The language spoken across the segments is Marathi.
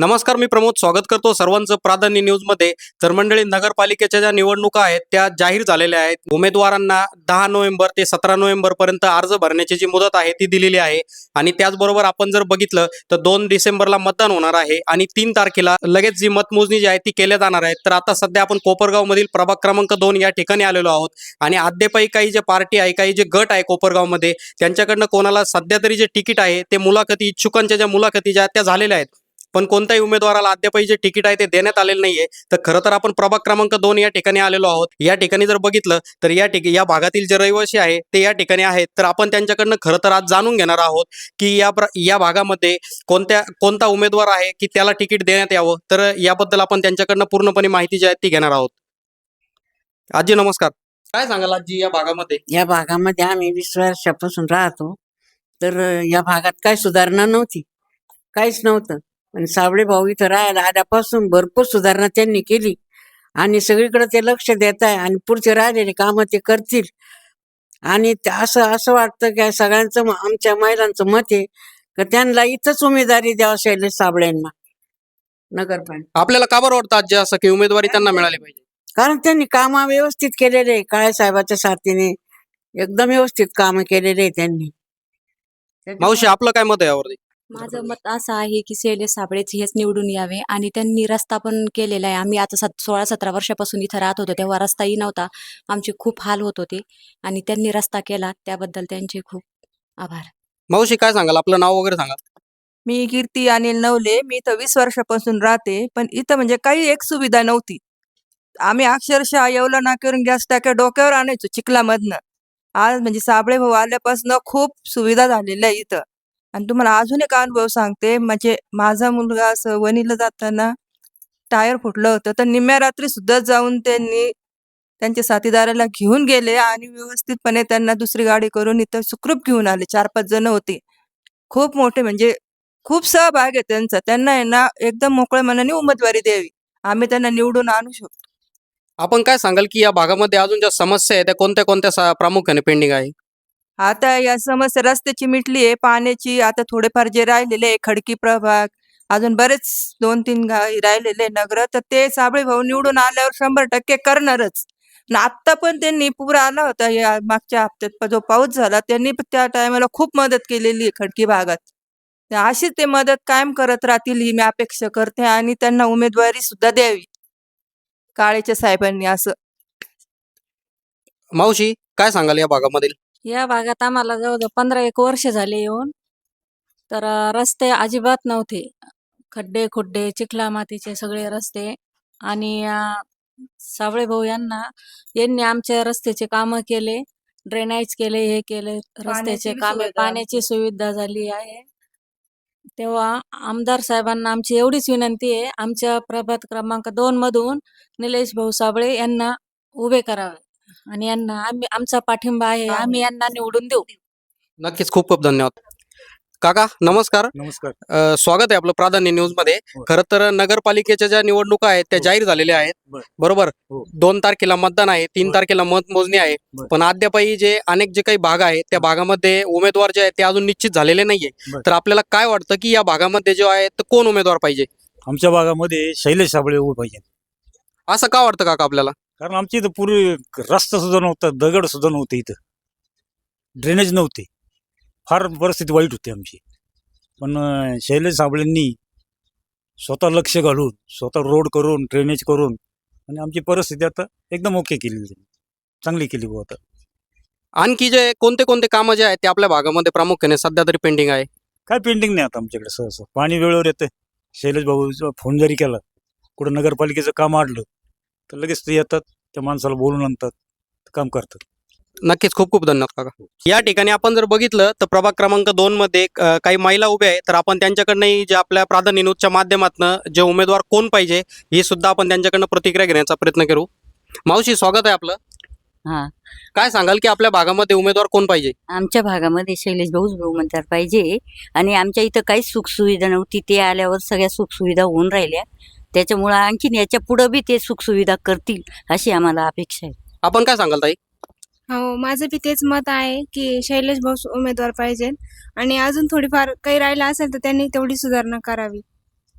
नमस्कार मी प्रमोद स्वागत करतो सर्वांचं प्राधान्य न्यूजमध्ये. तर मंडळी नगरपालिकेच्या ज्या निवडणुका आहेत त्या जाहीर झालेल्या आहेत. उमेदवारांना दहा नोव्हेंबर ते सतरा नोव्हेंबर पर्यंत अर्ज भरण्याची जी मुदत आहे ती दिलेली आहे. आणि त्याचबरोबर आपण जर बघितलं तर दोन डिसेंबरला मतदान होणार आहे आणि तीन तारखेला लगेच जी मतमोजणी जी आहे ती केल्या जाणार आहे तर आता सध्या आपण कोपरगाव मधील प्रभाग क्रमांक दोन या ठिकाणी आलेलो आहोत. आणि अद्यापही काही जे पार्टी आहे काही जे गट आहे कोपरगावमध्ये त्यांच्याकडनं कोणाला सध्या तरी जे तिकीट आहे ते मुलाखती इच्छुकांच्या ज्या मुलाखती ज्या त्या झालेल्या आहेत. पण कोणत्याही उमेदवाराला अद्यापही जे तिकीट आहे ते देण्यात आलेलं नाहीये. तर खरं तर आपण प्रभाग क्रमांक दोन या ठिकाणी आलेलो आहोत. या ठिकाणी जर बघितलं तर या ठिकाणी या भागातील जे रहिवासी आहे ते या ठिकाणी आहेत. तर आपण त्यांच्याकडनं खरं तर आज जाणून घेणार आहोत की या या भागामध्ये कोणत्या कोणता उमेदवार आहे की त्याला तिकीट देण्यात यावं. तर याबद्दल आपण त्यांच्याकडनं पूर्णपणे माहिती जी आहे ती घेणार आहोत. आजी नमस्कार. काय सांगाल आजी या भागामध्ये? या भागामध्ये आम्ही वीस वर्षापासून राहतो. तर या भागात काय सुधारणा नव्हती. काहीच नव्हतं. पण साबळे भाऊ इथं राहायला आल्यापासून भरपूर सुधारणा त्यांनी केली. आणि सगळीकडे ते लक्ष देत आहे आणि पुढचे राहिलेले कामं ते करतील. आणि असं असं वाटतं की सगळ्यांचं आमच्या महिलांचं मत आहे का त्यांना इथंच उमेदवारी द्यावं शैलेश साबळेंना नगरपालिका आपल्याला का बरं वाटतं आजी असं की उमेदवारी त्यांना मिळाली पाहिजे? कारण त्यांनी काम व्यवस्थित केलेले आहे काळे साहेबाच्या साथीने. एकदम व्यवस्थित काम केलेले आहे त्यांनी. मावशी आपलं काय मत आहे यावरती? माझं मत असं आहे की शैलेश साबळेच हेच निवडून यावे आणि त्यांनी रस्ता पण केलेला आहे. आम्ही आता सत सोळा सतरा वर्षापासून इथं राहत होतो तेव्हा रस्ताही नव्हता. आमचे खूप हाल होत होते आणि त्यांनी रस्ता केला. त्याबद्दल त्यांचे खूप आभार. मावशी काय सांगाल? आपलं नाव वगैरे सांगा मी कीर्ती अनिल नवले. मी इथं वीस वर्षापासून राहते पण इथं म्हणजे काही एक सुविधा नव्हती. आम्ही अक्षरशः येवला नाक्यावरून गॅस टाक्या डोक्यावर आणायचो चिखलामधनं. आज म्हणजे साबळे भाऊ आल्यापासून खूप सुविधा झालेल्या आहे इथं. आणि तुम्हाला अजून एक अनुभव सांगते. म्हणजे माझा मुलगा असं वणीला जाताना टायर फुटलं होतं. तर निम्म्या रात्री सुद्धा जाऊन त्यांनी त्यांच्या साथीदाराला घेऊन गेले आणि व्यवस्थितपणे त्यांना दुसरी गाडी करून इथं सुखरूप घेऊन आले. चार पाच जण होते. खूप मोठे म्हणजे खूप सहभाग आहे त्यांचा. त्यांना आहे ना एकदम मोकळ्या मनाने उमेदवारी द्यावी. आम्ही त्यांना निवडून आणू शकतो. आपण काय सांगाल की या भागामध्ये अजून ज्या समस्या आहेत त्या कोणत्या कोणत्या प्रामुख्याने पेंडिंग आहे? आता या समस्या रस्त्याची मिटली आहे पाण्याची आता थोडेफार जे राहिलेले आहे खडकी प्रभाग अजून बरेच दोन तीन राहिलेले नगर तर ते साबळे भाऊ निवडून आल्यावर शंभर टक्के करणारच. आत्ता पण त्यांनी पूर आला होता या मागच्या हप्त्यात जो पाऊस झाला त्यांनी पण त्या टायमाला खूप मदत केलेली आहे खडकी भागात. अशीच ते मदत कायम करत राहतील ही मी अपेक्षा करते आणि त्यांना उमेदवारी सुद्धा द्यावी. काळेच्या साहेबांनी असं. मावशी काय सांगाल या भागामधील? या भागात आम्हाला जवळजवळ पंधरा एक वर्ष झाले येऊन. तर रस्ते अजिबात नव्हते. खड्डे खुड्डे चिखला मातीचे सगळे रस्ते. आणि अं, साबळे भाऊ यांना यांनी आमच्या रस्त्याचे कामं केले. ड्रेनेज केले हे केले. रस्त्याचे कामे पाण्याची सुविधा झाली आहे. तेव्हा आमदार साहेबांना आमची एवढीच विनंती आहे. आमच्या प्रभात क्रमांक दोन मधून निलेश भाऊ साबळे यांना उभे करावे. आणि यांना आम्ही आमचा पाठिंबा आहे आम्ही यांना निवडून देऊ नक्कीच खूप खूप धन्यवाद काका नमस्कार नमस्कार अ, स्वागत आहे आपलं प्राधान्य न्यूजमध्ये हो. खरं तर नगरपालिकेच्या ज्या निवडणुका आहेत त्या हो. जाहीर झालेल्या आहेत बर. बरोबर हो. दोन तारखेला मतदान आहे तीन. तारखेला मतमोजणी आहे बर. पण अद्यापही जे अनेक जे काही भाग आहेत त्या भागामध्ये उमेदवार जे आहेत ते अजून निश्चित झालेले नाहीये बर. तर आपल्याला काय वाटतं की या भागामध्ये जो आहे तर कोण उमेदवार पाहिजे आमच्या भागामध्ये शैलेश साबळे उभे पाहिजे असं का वाटतं काका आपल्याला कारण आमच्या इथं पूर्वी रस्ता सुद्धा नव्हता दगड सुद्धा नव्हते इथं. ड्रेनेज नव्हते. फार परिस्थिती वाईट होती आमची. पण शैलेश साबळेंनी स्वतः लक्ष घालून स्वतः रोड करून ड्रेनेज करून आणि आमची परिस्थिती आता एकदम ओके केली. चांगली केली बुवा आता. आणखी जे कोणते कोणते कामं जे आहेत ते आपल्या भागामध्ये प्रामुख्याने सध्या तरी पेंडिंग आहे? काय पेंटिंग नाही आता आमच्याकडे सहसा. पाणी वेळेवर येतं शैलेश भाऊ फोन जरी केला कुठं नगरपालिकेचं काम आडलं तर लगेच ते येतात त्या माणसाला बोलून आणतात काम करतात. नक्कीच खूप खूप धन्यवाद काका. या ठिकाणी आपण जर बघितलं तर प्रभाग क्रमांक दोन मध्ये अ, काही महिला उभ्या आहेत तर आपण त्यांच्याकडनंही जे आपल्या प्राधान्य न्यूजच्या माध्यमातून जे उमेदवार कोण पाहिजे ही सुद्धा आपण त्यांच्याकडनं प्रतिक्रिया घेण्याचा प्रयत्न करू. मावशी स्वागत आहे आपलं. हा. काय सांगाल की आपल्या भागामध्ये उमेदवार कोण पाहिजे? आमच्या भागामध्ये शैलेश भाऊच भाऊ म्हणतात पाहिजे. आणि आमच्या इथं काहीच सुखसुविधा नव्हती ते आल्यावर सगळ्या सुखसुविधा होऊन राहिल्या. त्याच्यामुळं आणखीन याच्या पुढं बी ते सुखसुविधा करतील अशी आम्हाला अपेक्षा आहे. आपण काय सांगाल ताई? हो माझं बी तेच मत आहे की शैलेश भाऊ उमेदवार पाहिजे. आणि अजून थोडीफार काही राहिलं असेल तर त्यांनी तेवढी सुधारणा करावी.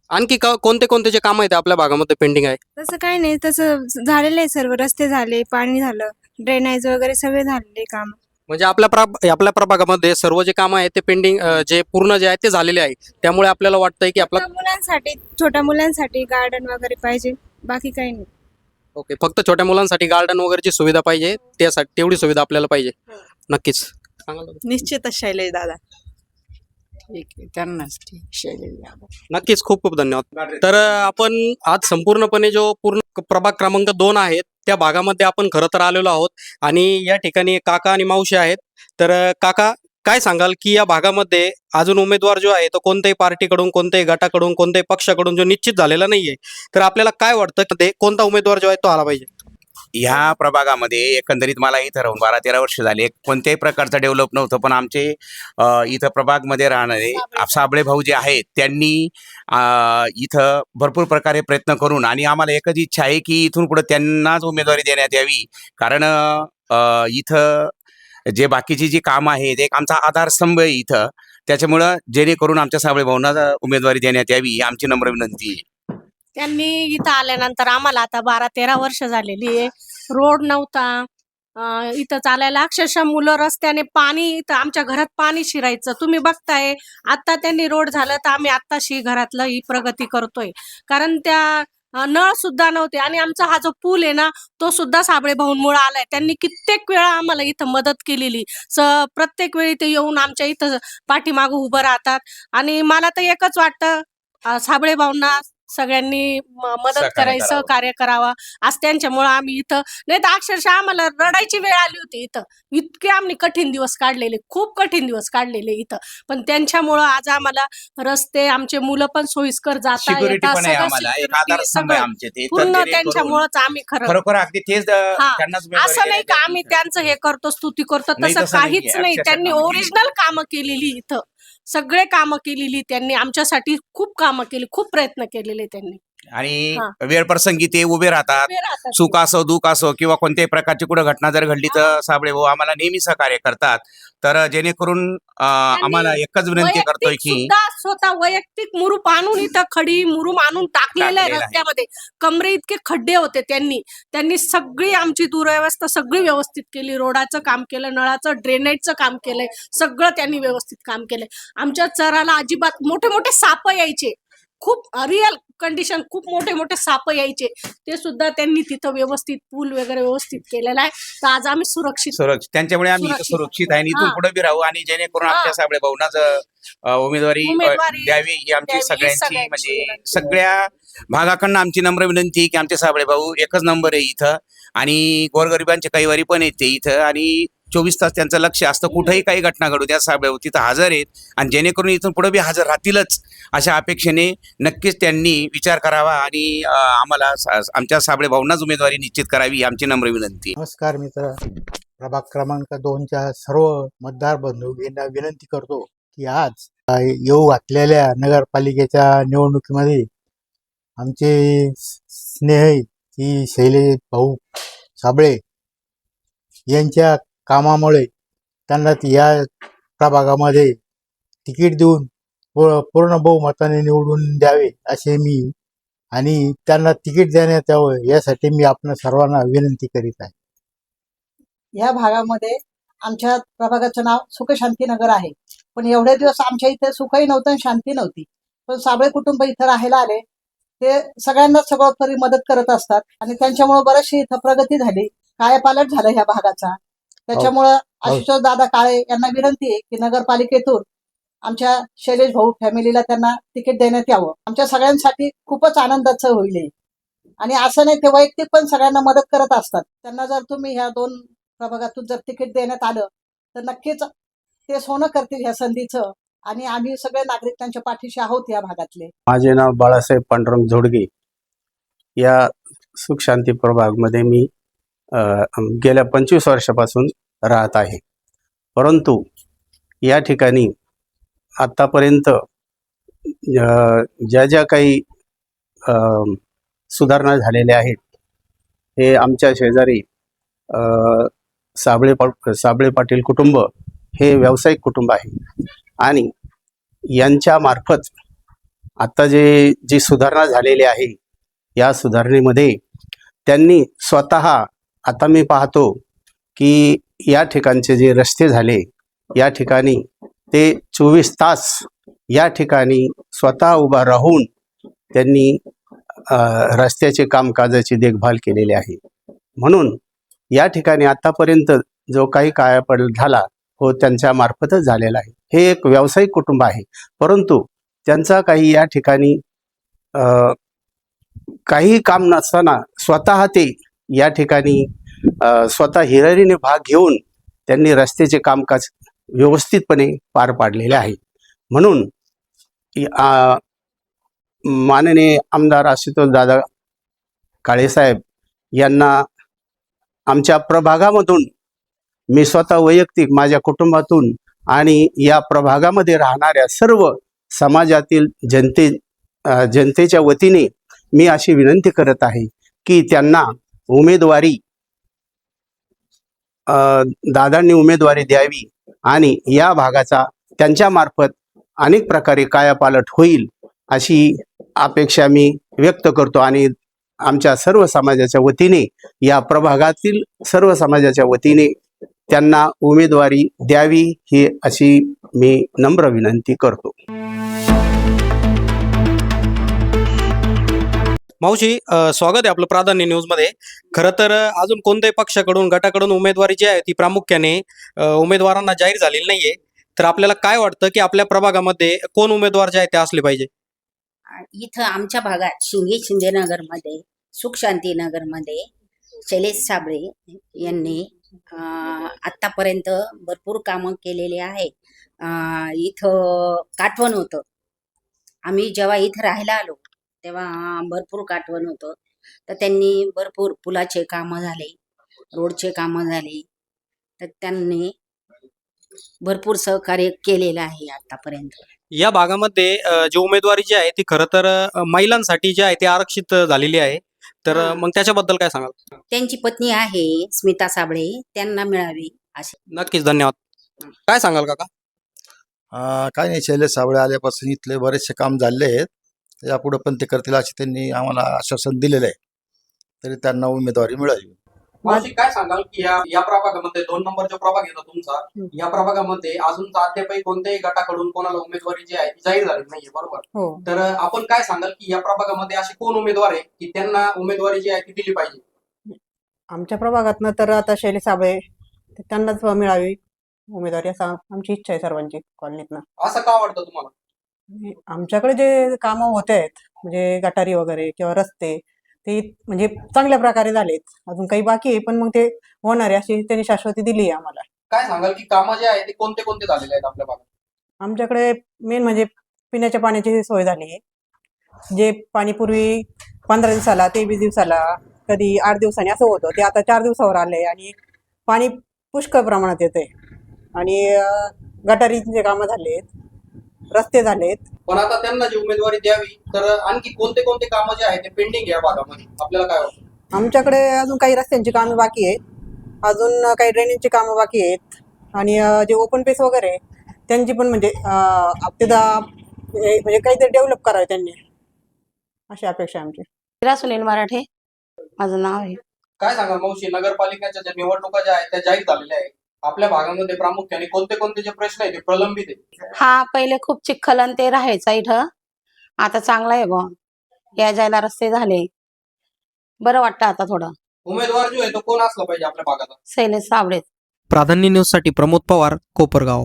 आणखी का कोणते कोणते जे काम आहेत आपल्या भागामध्ये पेंडिंग आहे? तसं काही नाही तसं झालेलं आहे सर्व. रस्ते झाले पाणी झालं ड्रेनेज वगैरे सगळे झालेले काम. म्हणजे आपल्या प्रा आपल्या प्रभागामध्ये सर्व जे काम आहे ते पेंडिंग जे पूर्ण जे आहे ते झालेले आहे. त्यामुळे आपल्याला वाटतंय की आपला मुलांसाठी छोट्या मुलांसाठी गार्डन वगैरे पाहिजे. बाकी काही नाही. ओके फक्त छोट्या मुलांसाठी गार्डन वगैरेची सुविधा पाहिजे. त्यासाठी तेवढी सुविधा आपल्याला पाहिजे. नक्कीच. सांगा दादा. निश्चितच शैलेश दादा. त्यांनाच ठीक शैलेश नक्कीच खूप खूप धन्यवाद. तर आपण आज संपूर्णपणे जो पूर्ण प्रभाग क्रमांक दोन आहेत त्या भागामध्ये आपण खरं तर आलेलो आहोत. आणि या ठिकाणी काका आणि मावशी आहेत. तर काका काय सांगाल की या भागामध्ये अजून उमेदवार जो आहे तो कोणत्याही पार्टीकडून कोणत्याही गटाकडून कोणत्याही पक्षाकडून जो निश्चित झालेला नाहीये तर आपल्याला काय वाटतं? की ते कोणता उमेदवार जो आहे तो आला पाहिजे? ह्या प्रभागामध्ये एकंदरीत मला इथं राहून बारा तेरा वर्ष झाले. कोणत्याही प्रकारचं डेव्हलप नव्हतं पण आमचे इथं प्रभागमध्ये राहणारे साबळे भाऊ. जे आहेत त्यांनी इथं भरपूर प्रकारे प्रयत्न करून आणि आम्हाला एकच इच्छा आहे की इथून पुढे त्यांनाच उमेदवारी देण्यात यावी. कारण इथं जे बाकीची जी कामं आहेत एक आमचा आधारस्तंभ आहे इथं. त्याच्यामुळं जेणेकरून आमच्या साबळे भाऊंना उमेदवारी देण्यात यावी ही आमची नम्र विनंती आहे. त्यांनी इथं आल्यानंतर आम्हाला आता बारा तेरा वर्ष झालेली आहे. रोड नव्हता. इथं चालायला अक्षरशः मुलं रस्त्याने पाणी इथं आमच्या घरात पाणी शिरायचं. तुम्ही बघताय आता त्यांनी रोड झालं तर आम्ही आत्ताशी घरातलं ही प्रगती करतोय. कारण त्या नळ सुद्धा नव्हते. आणि आमचा हा जो पूल आहे ना तो सुद्धा साबळे भाऊंमुळे आलाय. त्यांनी कित्येक वेळा आम्हाला इथं मदत केलेली. स प्रत्येक वेळी ते येऊन आमच्या इथं पाठीमागं उभं राहतात. आणि मला तर एकच वाटतं साबळे भाऊंना सगळ्यांनी म- मदत सहकार्य करायचं करावं. सहकार्य करावं आज त्यांच्यामुळं आम्ही इथं नाही तर अक्षरशः आम्हाला रडायची वेळ आली होती इथं इतके आम्ही कठीण दिवस काढलेले खूप कठीण दिवस काढलेले इथं पण त्यांच्यामुळं आज आम्हाला रस्ते आमचे मुलं पण सोयीस्कर जाता सिक्युरिटी येतात पण आहे सगळं आम्हाला एक security आधारस्तंभ आहे सगळं. आमचे ते तर पूर्ण जेणेकरून त्यांच्यामुळंच आम्ही खरं खरोखर अगदी तेच अ, हा. त्यांनाच उमेदवारी असं नाही का आम्ही. त्यांचं हे करतो स्तुती करतो नाही, तसं तसं नाहीये. काहीच नाही अक्षरशः त्यांनी कामं केली. ओरिजिनल कामं केलेली इथं सगळे कामं केलेली त्यांनी आमच्यासाठी खूप कामं केली खूप प्रयत्न केलेले त्यांनी. आणि हा. वेळ प्रसंगी ते उभे राहतात. उभे राहतात. सुख असो दुःख असो किंवा कोणत्याही प्रकारची कुठं घटना जर घडली तर साबळे भाऊ आम्हाला नेहमी सहकार्य करतात. तर जेणेकरून आम्हाला एकच विनंती करतोय की स्वतः वैयक्तिक मुरूप आणून इथं खडी मुरूम आणून टाकलेलं आहे. रस्त्यामध्ये कमरे इतके खड्डे होते त्यांनी. त्यांनी सगळी आमची दुर्व्यवस्था सगळी व्यवस्थित केली. रोडाचं काम केलं नळाचं ड्रेनेजचं काम केलंय सगळं त्यांनी व्यवस्थित काम केलंय. आमच्या चराला अजिबात मोठे मोठे साप यायचे. खूप रिअल कंडिशन खूप मोठे मोठे साप यायचे ते सुद्धा त्यांनी तिथं व्यवस्थित पूल वगैरे व्यवस्थित केलेला आहे तर आज आम्ही सुरक्षित सुरक्षित त्यांच्यामुळे आम्ही इथं सुरक्षित. आहे आणि इथून हा. पुढे बी राहू आणि जेणेकरून. आमच्या साबळे भाऊंनाच अ, उमेदवारी अ, द्यावी ही आमची द्यावी सगळ्यांची सगळ्यांची म्हणजे विनंती. सगळ्या भागाकडनं आमची नम्र विनंती आहे की आमचे साबळे भाऊ एकच नंबर आहे इथं आणि गोरगरिबांचे कैवारी पण आहेत ते इथं आणि चोवीस तास त्यांचं लक्ष असतं कुठेही काही घटना घडू त्या साबळे भाऊ तिथं हजर आहेत आणि जेणेकरून इथून पुढे बी हजर राहतीलच अशा अपेक्षेने नक्कीच त्यांनी विचार करावा आणि आम्हाला सा- आमच्या साबळे भाऊंनाच उमेदवारी निश्चित करावी आमची नम्र विनंती नमस्कार मित्र. प्रभाग क्रमांक दोनच्या सर्व मतदार बंधूंना विनंती करतो की आज येऊ घातलेल्या नगरपालिकेच्या निवडणुकीमध्ये आमचे स्नेही ही शैलेश भाऊ साबळे यांच्या कामामुळे त्यांना या प्रभागामध्ये तिकीट देऊन पूर्ण बहुमताने निवडून द्यावे असे मी आणि त्यांना तिकीट देण्यात यावं यासाठी मी आपण सर्वांना विनंती करीत आहे. ह्या भागामध्ये आमच्या प्रभागाचं नाव सुखशांतीनगर आहे. पण एवढे दिवस आमच्या इथे सुखही नव्हतं आणि शांती नव्हती. पण साबळे कुटुंब इथं राहायला आले. ते सगळ्यांना सगळं मदत करत असतात आणि त्यांच्यामुळे बरीचशी इथं प्रगती झाली. कायापालट झालं ह्या भागाचा. त्याच्यामुळं आशुतोष दादा काळे यांना विनंती आहे की नगरपालिकेतून आमच्या शैलेश भाऊ फॅमिलीला त्यांना तिकीट देण्यात यावं. आमच्या सगळ्यांसाठी खूपच आनंदाचं होईल आणि असं नाही ते वैयक्तिक पण सगळ्यांना मदत करत असतात. त्यांना जर तुम्ही ह्या दोन प्रभागातून जर तिकीट देण्यात आलं तर नक्कीच ते सोनं करतील ह्या संधीचं. आणि आम्ही सगळे नागरिक त्यांच्या पाठीशी आहोत या भागातले. माझे नाव बाळासाहेब पांडुरंग झोडगे. या सुख शांती प्रभागमध्ये मी गेल्या पंचवीस वर्षापासून राहत आहे. परंतु या ठिकाणी आत्तापर्यंत ज्या ज्या काही सुधारणा झालेल्या आहेत हे आमच्या शेजारी साबळे पा साबळे पाटील कुटुंब हे व्यावसायिक कुटुंब आहे. आणि यांच्या मार्फत आत्ता जे जी सुधारणा झालेली आहे या सुधारणेमध्ये त्यांनी स्वतः आता मी पाहतो की या ठिकाणचे जे रस्ते झाले या ठिकाणी ते चोवीस तास या ठिकाणी स्वतः उभा राहून त्यांनी रस्त्याचे कामकाजाची देखभाल केलेली आहे. म्हणून या ठिकाणी आतापर्यंत जो काही कायापड झाला हो त्यांच्या मार्फतच झालेला आहे. हे एक व्यावसायिक कुटुंब आहे. परंतु त्यांचा काही या ठिकाणी काही काम नसताना स्वतः ते या ठिकाणी स्वतः हिरारीने भाग घेऊन त्यांनी रस्त्याचे कामकाज व्यवस्थितपणे पार पाडलेले आहे म्हणून माननीय आमदार आशुतोष दादा काळेसाहेब यांना आमच्या प्रभागामधून मी स्वतः वैयक्तिक माझ्या कुटुंबातून आणि या प्रभागामध्ये राहणाऱ्या सर्व समाजातील जनते जनतेच्या वतीने मी अशी विनंती करत आहे की त्यांना उमेदवारी दादांनी उमेदवारी द्यावी. आणि या भागाचा त्यांच्या मार्फत अनेक प्रकारे कायापालट होईल अशी अपेक्षा मी व्यक्त करतो. आणि आमच्या सर्व समाजाच्या वतीने या प्रभागातील सर्व समाजाच्या वतीने त्यांना उमेदवारी द्यावी ही अशी मी नम्र विनंती करतो. मावशी अ, स्वागत आहे आपलं प्राधान्य न्यूजमध्ये. खरं तर अ, अजून कोणत्याही पक्षाकडून गटाकडून उमेदवारी जी आहे ती प्रामुख्याने अ, उमेदवारांना जाहीर झालेली नाहीये. तर आपल्याला काय वाटतं की आपल्या प्रभागामध्ये कोण उमेदवार जे आहे ते असले पाहिजे? इथं आमच्या भागात शिंगे शिंदेनगरमध्ये सुखशांतीनगरमध्ये शैलेश साबळे यांनी अं, आत्तापर्यंत भरपूर कामं केलेली आहे अं, इथं काठवण होतं. आम्ही जेव्हा इथं राहायला आलो तेव्हा भरपूर काठवण होतं. तर त्यांनी भरपूर पुलाचे कामं झाले रोडचे कामं झाले. तर त्यांनी भरपूर सहकार्य केलेलं आहे आतापर्यंत. या भागामध्ये अ, जी उमेदवारी जी आहे ती खरं तर अ, महिलांसाठी जी आहे ती आरक्षित झालेली आहे. तर अ. मग त्याच्याबद्दल काय सांगाल? त्यांची पत्नी आहे स्मिता साबळे त्यांना मिळावी असे नक्कीच धन्यवाद. काय सांगाल काका? अं, काय नाही शैलेश साबळे आल्यापासून इथले बरेचसे काम झाले आहेत. यापुढे पण ते करतील असे त्यांनी आम्हाला आश्वासन दिलेलं आहे. तरी त्यांना उमेदवारी मिळावी मावशी काय सांगाल की या या प्रभागामध्ये दोन नंबर जो प्रभाग येतो तुमचा? या प्रभागामध्ये अजून अद्यापही कोणत्याही गटाकडून कोणाला उमेदवारी जी आहे ती जाहीर झाली नाहीये बरोबर? हो. तर आपण काय सांगाल की या प्रभागामध्ये असे कोण उमेदवार आहे की त्यांना उमेदवारी जी आहे ती दिली पाहिजे? आमच्या प्रभागातनं तर आता शैली साबळे त्यांनाच मिळावी उमेदवारी असं आमची इच्छा आहे सर्वांची कॉलनीतनं. असं का वाटतं तुम्हाला? आमच्याकडे जे कामं होत आहेत म्हणजे गटारी वगैरे किंवा रस्ते ते म्हणजे चांगल्या प्रकारे झालेत. अजून काही बाकी आहे पण मग ते होणार आहे अशी त्यांनी शाश्वती दिली आहे आम्हाला. काय सांगाल की कामं जे आहे ते कोणते कोणते झालेले आहेत आपल्या भागात? आमच्याकडे मेन म्हणजे पिण्याच्या पाण्याची सोय झाली आहे. जे पाणी पूर्वी पंधरा दिवसाला तेवीस दिवसाला कधी आठ दिवसांनी असं होतं ते आता चार दिवसावर आलंय आणि पाणी पुष्कळ प्रमाणात येते आणि गटारीचे कामं झालेत रस्ते झालेत. पण आता त्यांना जी उमेदवारी द्यावी तर आणखी कोणते कोणते कामं जे आहे ते पेंडिंग आहे या भागामध्ये? आपल्याला काय वाटतं? आमच्याकडे अजून काही रस्त्यांची कामं बाकी आहेत. अजून काही ड्रेनेजची कामं बाकी आहेत. आणि अं, जे ओपन पेस वगैरे आहे, त्यांची पण म्हणजे अं, तिथं हे- म्हणजे काहीतरी डेव्हलप करावे त्यांनी. अशी अपेक्षा आहे आमची. मीरा सुनील मराठे. माझं नाव आहे. काय सांगाल मावशी? नगरपालिकेच्या ज्या निवडणुका ज्या आहेत त्या जाहीर झालेल्या आहेत. आपल्या भागामध्ये प्रामुख्याने कोणते कोणते जे प्रश्न आहेत ते प्रलंबित आहेत. हा पहिले खूप चिखल आणि ते राहायचा इथं. आता चांगला आहे बुवा. या जायला रस्ते झाले. बरं वाटतं आता थोडं. उमेदवार जो आहे तो कोण असला पाहिजे आपल्या भागाचा? शैलेश साबळे. प्राधान्य न्यूजसाठी प्रमोद पवार कोपरगाव.